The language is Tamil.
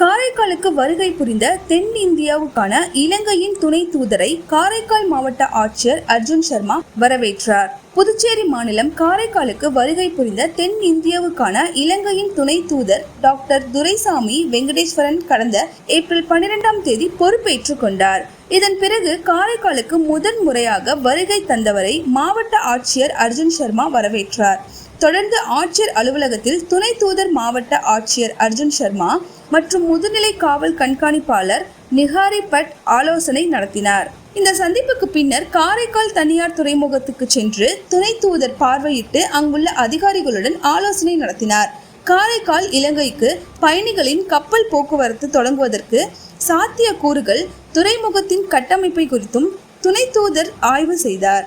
காரைக்காலுக்கு வருகை புரிந்த தென்னிந்தியாவுக்கான இலங்கையின் துணை தூதரை காரைக்கால் மாவட்ட ஆட்சியர் அர்ஜுன் சர்மா வரவேற்றார். புதுச்சேரி மாநிலம் காரைக்காலுக்கு வருகை புரிந்த தென் இந்தியாவுக்கான இலங்கையின் துணை தூதர் டாக்டர் துரைசாமி வெங்கடேஸ்வரன் கடந்த ஏப்ரல் பன்னிரெண்டாம் தேதி பொறுப்பேற்றுக் கொண்டார். இதன் பிறகு காரைக்காலுக்கு முதன் முறையாக வருகை தந்தவரை மாவட்ட ஆட்சியர் அர்ஜுன் சர்மா வரவேற்றார். தொடர்ந்து ஆட்சியர் அலுவலகத்தில் துணை தூதர் மாவட்ட ஆட்சியர் அர்ஜுன் சர்மா மற்றும் முதுநிலை காவல் கண்காணிப்பாளர் நிகாரி பட் ஆலோசனை நடத்தினார். இந்த சந்திப்புக்கு பின்னர் காரைக்கால் தனியார் துறைமுகத்துக்கு சென்று துணை தூதர் பார்வையிட்டு அங்குள்ள அதிகாரிகளுடன் ஆலோசனை நடத்தினார். காரைக்கால் இலங்கைக்கு பயணிகளின் கப்பல் போக்குவரத்து தொடங்குவதற்கு சாத்திய கூறுகள் துறைமுகத்தின் கட்டமைப்பை குறித்தும் துணை தூதர் ஆய்வு செய்தார்.